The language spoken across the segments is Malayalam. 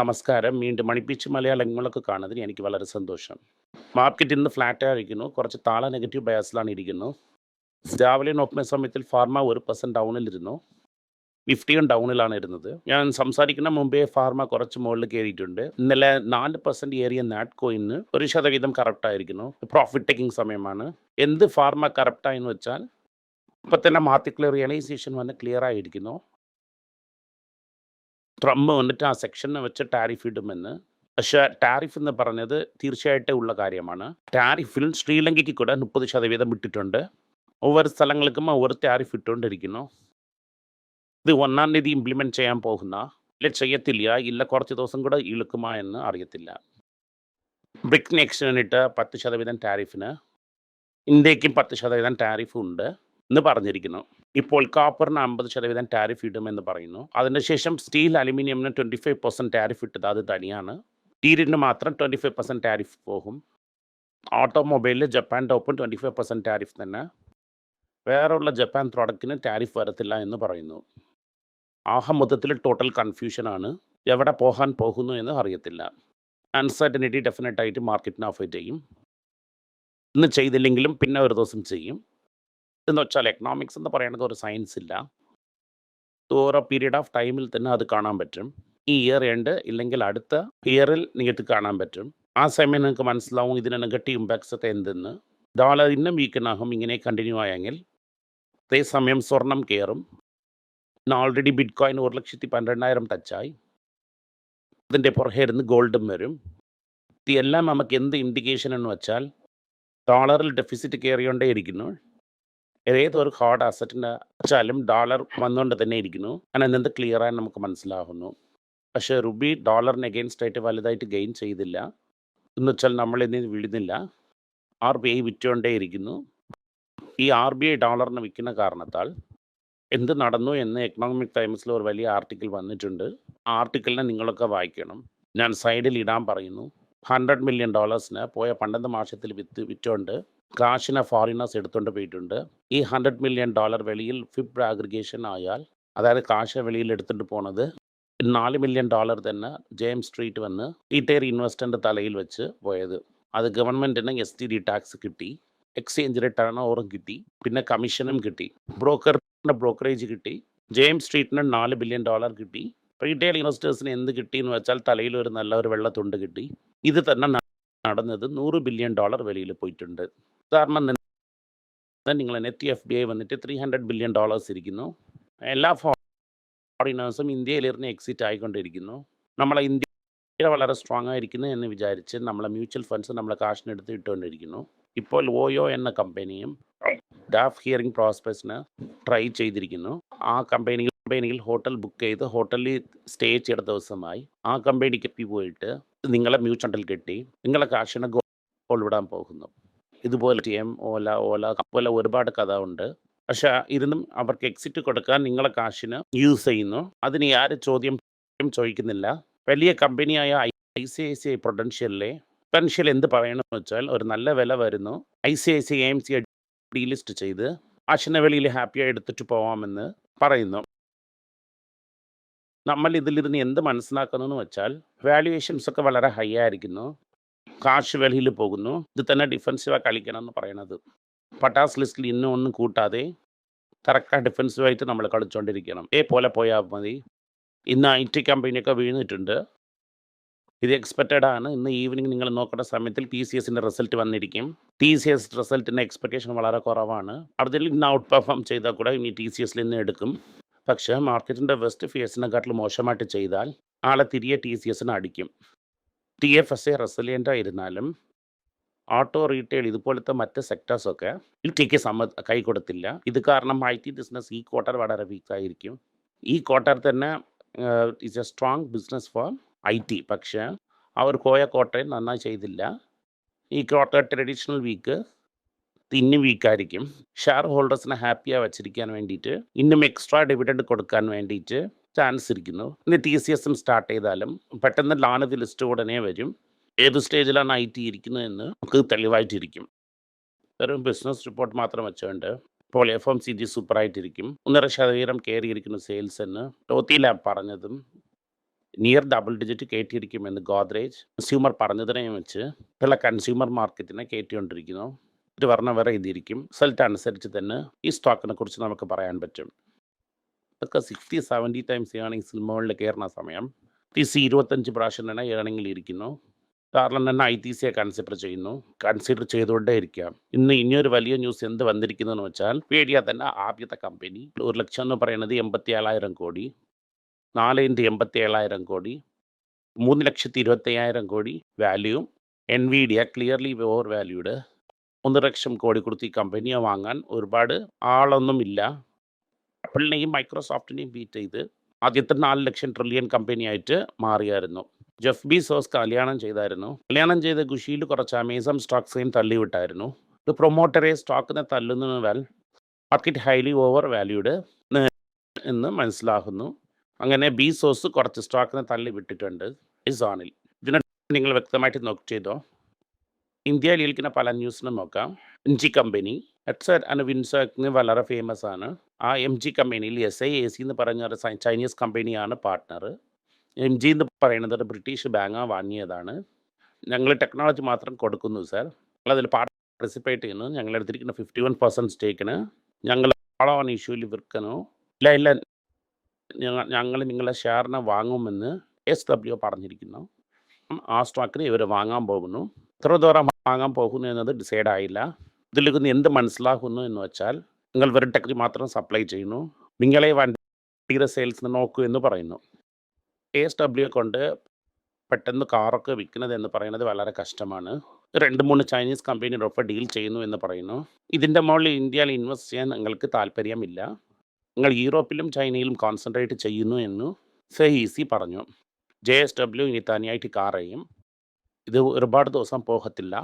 നമസ്കാരം. വീണ്ടും മണിപ്പിച്ച് മലയാളങ്ങളൊക്കെ കാണുന്നതിന് എനിക്ക് വളരെ സന്തോഷം. മാർക്കറ്റ് ഇന്ന് ഫ്ലാറ്റായിരിക്കുന്നു. കുറച്ച് താള നെഗറ്റീവ് ബയാസിലാണ് ഇരിക്കുന്നു. രാവിലെ നോക്കുന്ന സമയത്തിൽ ഫാർമ ഒരു പെർസെന്റ് ഡൗണിലിരുന്നു. നിഫ്റ്റിയും ഡൗണിലാണ് ഇരുന്നത്. ഞാൻ സംസാരിക്കുന്ന മുമ്പേ ഫാർമ കുറച്ച് മുകളിൽ കയറിയിട്ടുണ്ട്. ഇന്നലെ നാല് പെർസെന്റ് ഏറിയ നാറ്റ്കോയിന് 1% കറക്റ്റ് ആയിരിക്കുന്നു. പ്രോഫിറ്റ് ടേക്കിംഗ് സമയമാണ്. എന്ത് ഫാർമ കറക്റ്റ് ആയെന്ന് വെച്ചാൽ ഇപ്പം തന്നെ മാർക്കറ്റിലെ റിയലൈസേഷൻ വന്ന് ക്ലിയർ ആയിരിക്കുന്നു. ട്രംപ് വന്നിട്ട് ആ സെക്ഷനെ വെച്ച് ടാരിഫ് ഇടുമെന്ന്. പക്ഷേ ടാരിഫ് എന്ന് പറഞ്ഞത് തീർച്ചയായിട്ടും ഉള്ള കാര്യമാണ്. ടാരിഫിൽ ശ്രീലങ്കയ്ക്ക് കൂടെ 30% ഇട്ടിട്ടുണ്ട്. ഒവ്വൊരു സ്ഥലങ്ങൾക്കും ഒവ്വൊരു ടാരിഫ് ഇട്ടുകൊണ്ടിരിക്കുന്നു. ഇത് ഒന്നാം തീയതി ഇംപ്ലിമെന്റ് ചെയ്യാൻ പോകുന്ന ഇല്ല ചെയ്യത്തില്ല ഇല്ല കുറച്ച് ദിവസം കൂടെ ഇളുക്കുമോ എന്ന് അറിയത്തില്ല. ബ്രിക് നെക്സ്റ്റിനിട്ട് 10% ടാരിഫിന് ഇന്ത്യക്കും 10% ടാരിഫ് ഉണ്ട് എന്ന് പറഞ്ഞിരിക്കുന്നു. ഇപ്പോൾ കാപ്പറിന് അമ്പത് ശതവീതം ടാരിഫ് ഇടുമെന്ന് പറയുന്നു. അതിനുശേഷം സ്റ്റീൽ, അലുമിനിയമിന് 25% ടാരിഫ് ഇട്ടത് അത് തനിയാണ്. സ്റ്റീലിന് മാത്രം 25% ടാരിഫ് പോകും. ഓട്ടോമൊബൈലിൽ ജപ്പാൻ ടോപ്പും 25% ടാരിഫ് തന്നെ. വേറെയുള്ള ജപ്പാൻ പ്രോഡക്റ്റിന് ടാരിഫ് വരത്തില്ല എന്ന് പറയുന്നു. ആഹ മൊത്തത്തിൽ ടോട്ടൽ കൺഫ്യൂഷനാണ് എവിടെ പോകാൻ പോകുന്നു എന്ന് അറിയത്തില്ല. അൺസർട്ടനിറ്റി ഡെഫിനറ്റായിട്ട് മാർക്കറ്റിന് മാർക്കറ്റിനെ അഫക്റ്റ് ചെയ്യും. ഇന്ന് ചെയ്തില്ലെങ്കിലും പിന്നെ ഒരു ദിവസം ചെയ്യും. എന്ന് വെച്ചാൽ എക്കണോമിക്സ് എന്ന് പറയുന്നത് ഒരു സയൻസ് ഇല്ല. ഓരോ പീരീഡ് ഓഫ് ടൈമിൽ തന്നെ അത് കാണാൻ പറ്റും. ഈ ഇയർ എൻഡ് ഇല്ലെങ്കിൽ അടുത്ത ഇയറിൽ നിങ്ങൾക്ക് കാണാൻ പറ്റും. ആ സമയം നിങ്ങൾക്ക് മനസ്സിലാവും ഇതിന് നെഗറ്റീവ് ഇമ്പാക്ട്സ് ഒക്കെ എന്തെന്ന്. ഡോളർ ഇന്നും വീക്കനാകും ഇങ്ങനെ കണ്ടിന്യൂ ആയെങ്കിൽ. അതേസമയം സ്വർണം കയറും. ഇന്ന് ഓൾറെഡി ബിറ്റ് കോയിൻ ഒരു ലക്ഷത്തി പന്ത്രണ്ടായിരം ടച്ചായി. അതിന്റെ പുറകെ ഇരുന്ന് ഗോൾഡും വരും. ഇതെല്ലാം നമുക്ക് എന്ത് ഇൻഡിക്കേഷൻ എന്ന് വെച്ചാൽ ഡോളറിൽ ഡെഫിസിറ്റ് കയറിക്കൊണ്ടേയിരിക്കുന്നു. ഏതൊരു ഹാർഡ് അസറ്റിന്റെ വെച്ചാലും ഡോളർ വന്നുകൊണ്ട് തന്നെ ഇരിക്കുന്നു. അങ്ങനെ എന്തെന്ത് ക്ലിയർ ആയി നമുക്ക് മനസ്സിലാകുന്നു. പക്ഷേ റുബി ഡോളറിന് അഗെയിൻസ്റ്റ് ആയിട്ട് വലുതായിട്ട് ഗെയിൻ ചെയ്തില്ല. എന്ന് വെച്ചാൽ നമ്മൾ ഇതിൽ വീഴുന്നില്ല. ആർബിഐ വിറ്റുകൊണ്ടേയിരിക്കുന്നു. ഈ ആർ ബി ഐ ഡോളറിന് വിൽക്കുന്ന കാരണത്താൽ എന്ത് നടന്നു എന്ന് എക്കണോമിക് ടൈംസിൽ ഒരു വലിയ ആർട്ടിക്കിൾ വന്നിട്ടുണ്ട്. ആ ആർട്ടിക്കിളിനെ നിങ്ങളൊക്കെ വായിക്കണം. ഞാൻ സൈഡിൽ ഇടാൻ പറയുന്നു. $100 ഡോളേഴ്സിന് പോയ പണ്ടത്തെ മാസത്തിൽ വിത്ത് വിറ്റുകൊണ്ട് കാശിനെ ഫോറിനേഴ്സ് എടുത്തുകൊണ്ട് പോയിട്ടുണ്ട്. ഈ ഹൺഡ്രഡ് മില്യൺ ഡോളർ വെളിയിൽ ഫിബ് അഗ്രിഗേഷൻ ആയാൽ അതായത് കാശ് വെളിയിൽ എടുത്തിട്ട് പോണത് നാല് മില്യൺ ഡോളർ തന്നെ ജെയിംസ് സ്ട്രീറ്റ് വന്ന് റീറ്റെയിൽ ഇൻവെസ്റ്റന്റെ തലയിൽ വെച്ച് പോയത്. അത് ഗവൺമെന്റിന് എസ് ടി ഡി ടാക്സ് കിട്ടി. എക്സ്ചേഞ്ച് ടേൺ ഓവറും കിട്ടി. പിന്നെ കമ്മീഷനും കിട്ടി. ബ്രോക്കറിന്റെ ബ്രോക്കറേജ് കിട്ടി. ജെയിംസ് സ്ട്രീറ്റിന് നാല് ബില്യൺ ഡോളർ കിട്ടി. റീറ്റെയിൽ ഇൻവെസ്റ്റേഴ്സിന് എന്ത് കിട്ടി എന്ന് വെച്ചാൽ തലയിൽ ഒരു നല്ല ഒരു വെള്ളത്തുണ്ട് കിട്ടി. ഇത് തന്നെ നടന്നത് $100 ഡോളർ വിലയിൽ പോയിട്ടുണ്ട്. കാരണം നിങ്ങൾ നെറ്റ് ഐ വന്നിട്ട് $300 ബില്യൺ ഇരിക്കുന്നു. എല്ലാ ഫോറിനേഴ്സും ഇന്ത്യയിലിരുന്ന് എക്സിറ്റ് ആയിക്കൊണ്ടിരിക്കുന്നു. നമ്മളെ ഇന്ത്യ വളരെ സ്ട്രോങ് ആയിരിക്കുന്നു എന്ന് വിചാരിച്ച് നമ്മളെ മ്യൂച്വൽ ഫണ്ട്സ് നമ്മളെ കാശിനെടുത്ത് ഇട്ടുകൊണ്ടിരിക്കുന്നു. ഇപ്പോൾ ഓയോ എന്ന കമ്പനിയും ഡാഫ് ഹിയറിംഗ് പ്രോസ്പെസിന് ട്രൈ ചെയ്തിരിക്കുന്നു. ആ കമ്പനി കമ്പനിയിൽ ഹോട്ടൽ ബുക്ക് ചെയ്ത് ഹോട്ടലിൽ സ്റ്റേ ചെയ്ത ദിവസമായി ആ കമ്പനിക്ക് പോയിട്ട് നിങ്ങളെ മ്യൂച്വൽ ഫണ്ടിൽ കെട്ടി നിങ്ങളെ കാശിനെ ഗോൾ വിടാൻ പോകുന്നു. ഇതുപോലെ ടിഎം, ഓല, ഓല പോലെ ഒരുപാട് കഥ ഉണ്ട്. പക്ഷെ ഇരുന്നും അവർക്ക് എക്സിറ്റ് കൊടുക്കാൻ നിങ്ങളെ കാശിന് യൂസ് ചെയ്യുന്നു. അതിന് ആര് ചോദ്യം ചോദിക്കുന്നില്ല. വലിയ കമ്പനിയായ I C I C I പ്രൊഡൻഷ്യലിലെ prudential എന്ത് പറയണമെന്ന് വെച്ചാൽ ഒരു നല്ല വില വരുന്നു. I C I C M C delist ചെയ്ത് കാശിനെ വെളിയിൽ ഹാപ്പിയായി എടുത്തിട്ട് പോവാമെന്ന് പറയുന്നു. നമ്മൾ ഇതിലിരുന്ന് എന്ത് മനസ്സിലാക്കുന്നു വെച്ചാൽ വാല്യുവേഷൻസ് ഒക്കെ വളരെ ഹൈ ആയിരിക്കുന്നു. കാശ് വെളിയിൽ പോകുന്നു. ഇത് തന്നെ ഡിഫൻസീവായി കളിക്കണം എന്ന് പറയണത്. പട്ടാസ് ലിസ്റ്റിൽ ഇന്നും ഒന്നും കൂട്ടാതെ കറക്റ്റാ ഡിഫൻസീവായിട്ട് നമ്മൾ കളിച്ചുകൊണ്ടിരിക്കണം. ഏ പോലെ പോയാൽ മതി. ഇന്ന് ഐ ടി കമ്പനിയൊക്കെ വീണിട്ടുണ്ട്. ഇത് എക്സ്പെക്റ്റഡ് ആണ്. ഇന്ന് ഈവനിങ് നിങ്ങൾ നോക്കേണ്ട സമയത്തിൽ ടി സി എസിന്റെ റിസൾട്ട് വന്നിരിക്കും. ടി സി എസ് റിസൾട്ടിന്റെ എക്സ്പെക്റ്റേഷൻ വളരെ കുറവാണ്. അതിൽ ഇന്ന് ഔട്ട് പെർഫോം ചെയ്താൽ കൂടെ ഇനി ടി സി എസിൽ ഇന്ന് എടുക്കും. പക്ഷേ മാർക്കറ്റിന്റെ വെസ്റ്റ് ഫിയേഴ്സിനെക്കാട്ടിലും മോശമായിട്ട് ചെയ്താൽ ആളെ തിരികെ ടിസിഎസിനെ അടിക്കും. T F S A resilient ആയിരുന്നാലും ഓട്ടോ റീറ്റെയിൽ ഇതുപോലത്തെ മറ്റ് സെക്ടേഴ്സ് ഒക്കെ നിഫ്റ്റിക്ക് സമ്മ കൈ കൊടുത്തില്ല. ഇത് കാരണം ഐ ടി ബിസിനസ് ഈ ക്വാർട്ടർ വളരെ വീക്ക് ആയിരിക്കും. ഈ ക്വാർട്ടർ തന്നെ it's a strong business for I T പക്ഷേ അവർ പോയ ക്വാർട്ടറിൽ നന്നായി ചെയ്തില്ല. ഈ ക്വാർട്ടർ ട്രഡീഷണൽ വീക്ക് ഇന്നും വീക്കായിരിക്കും. ഷെയർ ഹോൾഡേഴ്സിനെ ഹാപ്പിയാ വെച്ചിരിക്കാൻ വേണ്ടിയിട്ട് ഇന്നും എക്സ്ട്രാ ഡിവിഡൻഡ് കൊടുക്കാൻ വേണ്ടിയിട്ട് ചാൻസ് ഇരിക്കുന്നു. ഇനി ടി സി എസും സ്റ്റാർട്ട് ചെയ്താലും പെട്ടെന്ന് ലാനത് ലിസ്റ്റ് ഉടനെ വരും. ഏത് സ്റ്റേജിലാണ് ഐ ടി ഇരിക്കുന്നതെന്ന് നമുക്ക് തെളിവായിട്ടിരിക്കും. വെറും ബിസിനസ് റിപ്പോർട്ട് മാത്രം വെച്ചുകൊണ്ട് ഇപ്പോൾ ജി സൂപ്പറായിട്ടിരിക്കും. 1.5% കയറിയിരിക്കുന്നു സെയിൽസ് എന്ന് ടോത്തി ലാബ് പറഞ്ഞതും നിയർ ഡബിൾ ഡിജിറ്റ് കയറ്റിയിരിക്കുമെന്ന് ഗോദ്രേജ് കൺസ്യൂമർ പറഞ്ഞതിനെ വെച്ച് ഉള്ള കൺസ്യൂമർ മാർക്കറ്റിനെ കയറ്റിക്കൊണ്ടിരിക്കുന്നു ഇത് വർണ വരെ ഇതിരിക്കും റിസൾട്ട് അനുസരിച്ച് തന്നെ ഈ സ്റ്റോക്കിനെ കുറിച്ച് നമുക്ക് പറയാൻ പറ്റും. ഇതൊക്കെ സിക്സ്റ്റി സെവന്റി ടൈംസ് ഏണിങ്സിൽ മുകളിൽ കയറുന്ന സമയം. ടി സി ഇരുപത്തഞ്ച് പ്രാവശ്യം തന്നെ ഏണിങ്ങിൽ ഇരിക്കുന്നു. കാരണം തന്നെ ഐ ടി സിയെ കൺസിഡർ ചെയ്യുന്നു. കൺസിഡർ ചെയ്തുകൊണ്ടേ ഇരിക്കാം ഇന്ന് ഇനിയൊരു വലിയ ന്യൂസ് എന്ത് വന്നിരിക്കുന്നതെന്ന് വെച്ചാൽ പേടിയ തന്നെ ആദ്യത്തെ കമ്പനി ഒരു ലക്ഷം എന്ന് പറയുന്നത് എൺപത്തി ഏഴായിരം കോടി. നാല് ഇന്റു എൺപത്തി ഏഴായിരം കോടി. മൂന്ന് ലക്ഷത്തി ഇരുപത്തി അയ്യായിരം കോടി value N V D clearly overvalued ഒന്ന് ലക്ഷം കോടി കൊടുത്ത് ഈ കമ്പനിയെ വാങ്ങാൻ ഒരുപാട് ആളൊന്നുമില്ല. ആപ്പിളിനെയും മൈക്രോസോഫ്റ്റിനെയും ബീറ്റ് ചെയ്ത് ആദ്യത്തെ നാല് ലക്ഷം ട്രില്യൺ കമ്പനിയായിട്ട് മാറിയായിരുന്നു. ജെഫ് ബി സോസ് കല്യാണം ചെയ്തായിരുന്നു. കല്യാണം ചെയ്ത ഖുഷിയിൽ കുറച്ച് അമേസോൺ സ്റ്റോക്സിനെയും തള്ളിവിട്ടായിരുന്നു. ഒരു പ്രൊമോട്ടറെ സ്റ്റോക്കിനെ തല്ലുന്നതിനാൽ മാർക്കറ്റ് ഹൈലി ഓവർ വാല്യൂഡ് എന്ന് മനസ്സിലാകുന്നു. അങ്ങനെ ബി സോസ് കുറച്ച് സ്റ്റോക്കിനെ തള്ളി വിട്ടിട്ടുണ്ട് ഇസോണിൽ സോണിൽ ഇതിനെ നിങ്ങൾ വ്യക്തമായിട്ട് നോക്ക് ചെയ്തോ? ഇന്ത്യയിൽ ഇരിക്കുന്ന പല ന്യൂസിനും നോക്കാം. എം ജി കമ്പനി എക്സർ ആൻഡ് വിൻസോക്കിന് വളരെ ഫേമസ് ആണ്. ആ എം ജി കമ്പനിയിൽ എസ് ഐ എ സി എന്ന് പറഞ്ഞ ഒരു ചൈനീസ് കമ്പനിയാണ് പാർട്ട്ണർ എം ജി എന്ന് പറയുന്നത് ഒരു ബ്രിട്ടീഷ് ബാങ്ക് വാങ്ങിയതാണ്. ഞങ്ങൾ ടെക്നോളജി മാത്രം കൊടുക്കുന്നു സാർ പാർട്ട് പാർട്ടിസിപ്പേറ്റ് ചെയ്യുന്നു. ഞങ്ങൾ എടുത്തിരിക്കുന്ന ഫിഫ്റ്റി വൺ പെർസെന്റ് സ്റ്റേക്കിന് ഞങ്ങൾ ഓൺ ഇഷ്യൂവിൽ വിൽക്കുന്നു. ഇല്ല ഇല്ല. ഞങ്ങൾ നിങ്ങളെ ഷെയറിനെ വാങ്ങുമെന്ന് എസ് ഡബ്ല്യു പറഞ്ഞിരിക്കുന്നു. ആ സ്റ്റോക്കിന് ഇവർ വാങ്ങാൻ പോകുന്നു. ദൂരം വാങ്ങാൻ പോകുന്നു എന്നത് ഡിസൈഡ് ആയില്ല. ഇതിൽ നിന്ന് എന്ത് മനസ്സിലാകുന്നു എന്ന് വെച്ചാൽ നിങ്ങൾ വെറും ടെക്നി മാത്രം സപ്ലൈ ചെയ്യുന്നു. നിങ്ങളെ വണ്ടിയുടെ സെയിൽസ് നോക്കൂ എന്ന് പറയുന്നു. എസ് ഡബ്ല്യു കൊണ്ട് പെട്ടെന്ന് കാറൊക്കെ വിൽക്കുന്നത് എന്ന് പറയുന്നത് വളരെ കഷ്ടമാണ്. രണ്ട് മൂന്ന് ചൈനീസ് കമ്പനിയോടൊപ്പം ഡീൽ ചെയ്യുന്നു എന്ന് പറയുന്നു. ഇതിന്റെ മുകളിൽ ഇന്ത്യയിൽ ഇൻവെസ്റ്റ് ചെയ്യാൻ നിങ്ങൾക്ക് താല്പര്യമില്ല. നിങ്ങൾ യൂറോപ്പിലും ചൈനയിലും കോൺസെൻട്രേറ്റ് ചെയ്യുന്നു എന്ന് ഈസി പറഞ്ഞു. ജെ എസ് ഡബ്ല്യു ഇനി തനിയായിട്ട് കാർ ഇത് ഒരുപാട് ദിവസം പോകത്തില്ല.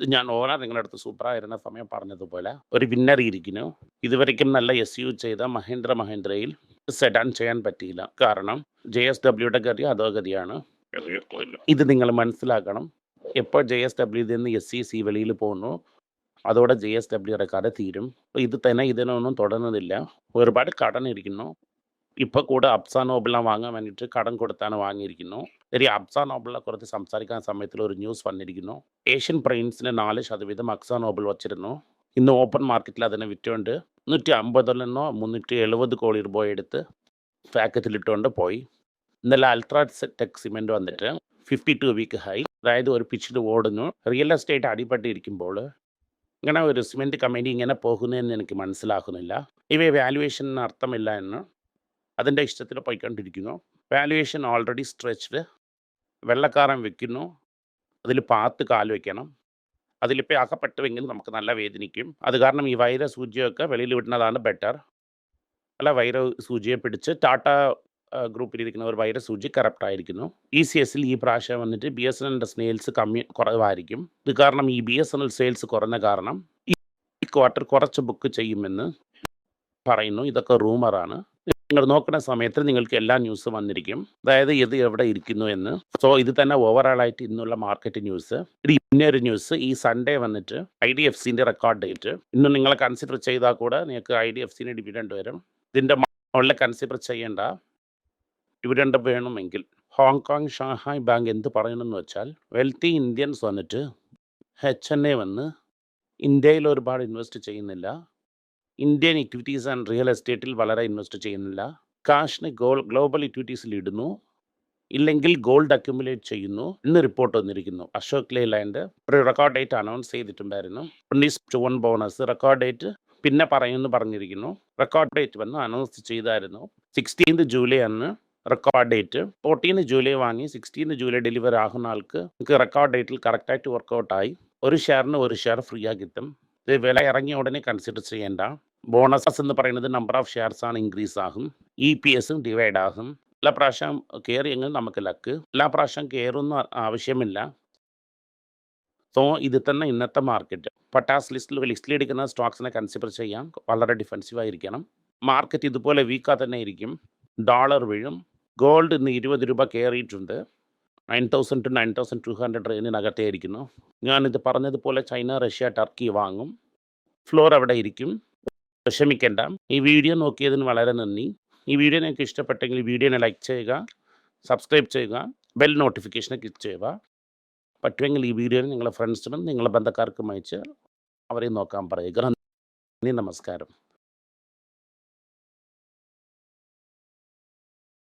ഞാൻ ഓരോ നിങ്ങളുടെ അടുത്ത് സൂപ്പറായിരുന്ന സമയം പറഞ്ഞതുപോലെ ഒരു വിന്നർ ഇരിക്കുന്നു. ഇതുവരെയ്ക്കും നല്ല എസ് യു ചെയ്ത മഹേന്ദ്ര മഹേന്ദ്രയിൽ സെഡാൻ ചെയ്യാൻ പറ്റിയില്ല. കാരണം ജെ എസ് ഡബ്ല്യുടെ ഗതി അതോ ഗതിയാണ്. ഇത് നിങ്ങൾ മനസ്സിലാക്കണം. എപ്പോൾ ജെ എസ് ഡബ്ല്യു നിന്ന് എസ് സി സി വെളിയിൽ പോകുന്നു അതോടെ ജെ എസ് ഡബ്ല്യുടെ കഥ തീരും. ഇത് തന്നെ ഇതിനൊന്നും തുടരുന്നില്ല ഒരുപാട് കടൻ ഇരിക്കുന്നു. ഇപ്പോൾ കൂടെ അബ്സാനോബിലാം വാങ്ങാൻ വേണ്ടിയിട്ട് കടം കൊടുത്താണ് വാങ്ങിയിരിക്കുന്നു. ശരി അബ്സ നോബിളെ കുറിച്ച് സംസാരിക്കാൻ സമയത്തിൽ ഒരു ന്യൂസ് വന്നിരിക്കുന്നു. ഏഷ്യൻ പ്രൈൻസിന് നാല് ശതവീതം അക്സ നോബിൾ വച്ചിരുന്നു. ഇന്ന് ഓപ്പൺ മാർക്കറ്റിൽ അതിനെ വിറ്റുകൊണ്ട് നൂറ്റി അമ്പതിൽ നിന്നോ മുന്നൂറ്റി എഴുപത് കോടി രൂപ എടുത്ത് പാക്കറ്റിലിട്ടുകൊണ്ട് പോയി. ഇന്നലെ അൾട്രാ ടെക് സിമെന്റ് വന്നിട്ട് ഫിഫ്റ്റി ടു വീക്ക് ഹൈ. അതായത് ഒരു പിച്ചിൽ ഓടുന്നു. റിയൽ എസ്റ്റേറ്റ് അടിപ്പെട്ടിരിക്കുമ്പോൾ ഇങ്ങനെ ഒരു സിമെന്റ് കമ്പനി ഇങ്ങനെ പോകുന്നതെന്ന് എനിക്ക് മനസ്സിലാക്കുന്നില്ല ഇവ വാല്യുവേഷൻ അർത്ഥമില്ല എന്ന് അതിന്റെ ഇഷ്ടത്തിൽ പോയിക്കൊണ്ടിരിക്കുന്നു. വാല്യുവേഷൻ ഓൾറെഡി സ്ട്രെച്ച്ഡ് വെള്ളക്കാരൻ വെക്കുന്നു. അതിൽ പാത്ത് കാൽ വെക്കണം. അതിലിപ്പോൾ അകപ്പെട്ടുവെങ്കിൽ നമുക്ക് നല്ല വേദനിക്കും. അത് കാരണം ഈ വൈര സൂചിയൊക്കെ വെളിയിൽ വിടുന്നതാണ് ബെറ്റർ അല്ല വൈര സൂചിയെ പിടിച്ച് ടാറ്റ ഗ്രൂപ്പിലിരിക്കുന്ന ഒരു വൈര സൂചി കറപ്റ്റ് ആയിരിക്കുന്നു. ഇ സി എസിൽ ഈ പ്രാവശ്യം വന്നിട്ട് ബി എസ് എൻ എല്ലിന്റെ സെയിൽസ് കമ്മി കുറവായിരിക്കും. ഇത് കാരണം ഈ B S N L sales കുറഞ്ഞ കാരണം ഈ ക്വാർട്ടർ കുറച്ച് ബുക്ക് ചെയ്യുമെന്ന് പറയുന്നു. ഇതൊക്കെ റൂമറാണ് നിങ്ങൾ നോക്കുന്ന സമയത്ത് നിങ്ങൾക്ക് എല്ലാ ന്യൂസും വന്നിരിക്കും. അതായത് ഇത് എവിടെ ഇരിക്കുന്നു എന്ന്. സോ ഇത് തന്നെ ഓവറാൾ ആയിട്ട് ഇന്നുള്ള മാർക്കറ്റ് ന്യൂസ് ഇത് ഇന്നൊരു ന്യൂസ് ഈ സൺഡേ വന്നിട്ട് ഐ ഡി എഫ് സിന്റെ റെക്കോർഡ് ഡേറ്റ് ഇന്ന് നിങ്ങൾ കൺസിഡർ ചെയ്താൽ കൂടെ നിങ്ങൾക്ക് ഐ ഡി എഫ് സിന് ഡിവിഡൻഡ് വരും. ഇതിന്റെ മുകളിൽ കൺസിഡർ ചെയ്യേണ്ട ഡിവിഡൻഡ് വേണമെങ്കിൽ ഹോങ്കോങ് ഷാങ്ഹായ് ബാങ്ക് എന്ത് പറയണമെന്ന് വെച്ചാൽ വെൽത്തി ഇന്ത്യൻസ് വന്നിട്ട് എച്ച് എൻ എ വന്ന് ഇന്ത്യയിൽ ഒരുപാട് ഇൻവെസ്റ്റ് ചെയ്യുന്നില്ല. ഇന്ത്യൻ ഇക്വിറ്റീസ് ആൻഡ് റിയൽ എസ്റ്റേറ്റിൽ വളരെ ഇൻവെസ്റ്റ് ചെയ്യുന്നില്ല. കാഷിന് ഗോൾ ഗ്ലോബൽ ഇക്വിറ്റീസിൽ ഇടുന്നു. ഇല്ലെങ്കിൽ ഗോൾഡ് അക്യുമുലേറ്റ് ചെയ്യുന്നു ഇന്ന് റിപ്പോർട്ട് വന്നിരിക്കുന്നു. അശോക് ലേലാൻഡ് ഒരു റെക്കോർഡ് ഡേറ്റ് അനൗൺസ് ചെയ്തിട്ടുണ്ടായിരുന്നു. ഉണ്ണീസ് two one bonus record date പിന്നെ പറയുമെന്ന് പറഞ്ഞിരിക്കുന്നു. റെക്കോർഡ് ഡേറ്റ് വന്ന് അനൗൺസ് ചെയ്തായിരുന്നു. സിക്സ്റ്റീൻത് ജൂലൈ അന്ന് റെക്കോർഡ് ഡേറ്റ് ഫോർട്ടീന് ജൂലൈ വാങ്ങി സിക്സ്റ്റീന് ജൂലൈ ഡെലിവർ ആകുന്ന ആൾക്ക് നിങ്ങൾക്ക് റെക്കോർഡ് ഡേറ്റിൽ കറക്റ്റായിട്ട് വർക്കൗട്ടായി ഒരു ഷെയറിന് ഒരു ഷെയർ ഫ്രീ ആയി കിട്ടും ഇത് വില ഇറങ്ങിയ ഉടനെ കൺസിഡർ ചെയ്യേണ്ട. ബോണസസ് എന്ന് പറയുന്നത് നമ്പർ ഓഫ് ഷെയർസ് ആണ് ഇൻക്രീസ് ആകും. ഇ പി എസും ഡിവൈഡ് ആകും. എല്ലാ പ്രാവശ്യം കയറിയെങ്കിൽ നമുക്ക് ലക്ക് എല്ലാ പ്രാവശ്യം കയറുന്ന ആവശ്യമില്ല. സോ ഇത് തന്നെ ഇന്നത്തെ മാർക്കറ്റ് പട്ടാസ് ലിസ്റ്റിൽ ലിസ്റ്റിലിരിക്കുന്ന സ്റ്റോക്സിനെ കൺസിഡർ ചെയ്യാം. വളരെ ഡിഫെൻസീവ് ആയിരിക്കണം. മാർക്കറ്റ് ഇതുപോലെ വീക്കാ തന്നെ ഇരിക്കും. ഡോളർ വീഴും. ഗോൾഡ് ഇന്ന് ഇരുപത് രൂപ കയറിയിട്ടുണ്ട് nine thousand two nine thousand two hundred റേഞ്ചിനകത്തേ ഇരിക്കുന്നു ഞാനിത് പറഞ്ഞതുപോലെ ചൈന റഷ്യ ടർക്കി വാങ്ങും. ഫ്ലോർ അവിടെ ഇരിക്കും. വിഷമിക്കേണ്ട. ഈ വീഡിയോ നോക്കിയതിന് വളരെ നന്ദി. ഈ വീഡിയോ നിങ്ങൾക്ക് ഇഷ്ടപ്പെട്ടെങ്കിൽ വീഡിയോനെ ലൈക്ക് ചെയ്യുക സബ്സ്ക്രൈബ് ചെയ്യുക ബെൽ നോട്ടിഫിക്കേഷനെ ക്ലിക്ക് ചെയ്യുക. പറ്റുമെങ്കിൽ ഈ വീഡിയോ നിങ്ങളുടെ ഫ്രണ്ട്സിനും നിങ്ങളുടെ ബന്ധക്കാർക്കും അയച്ച് അവരെ നോക്കാൻ പറയുക. നന്ദി നമസ്കാരം.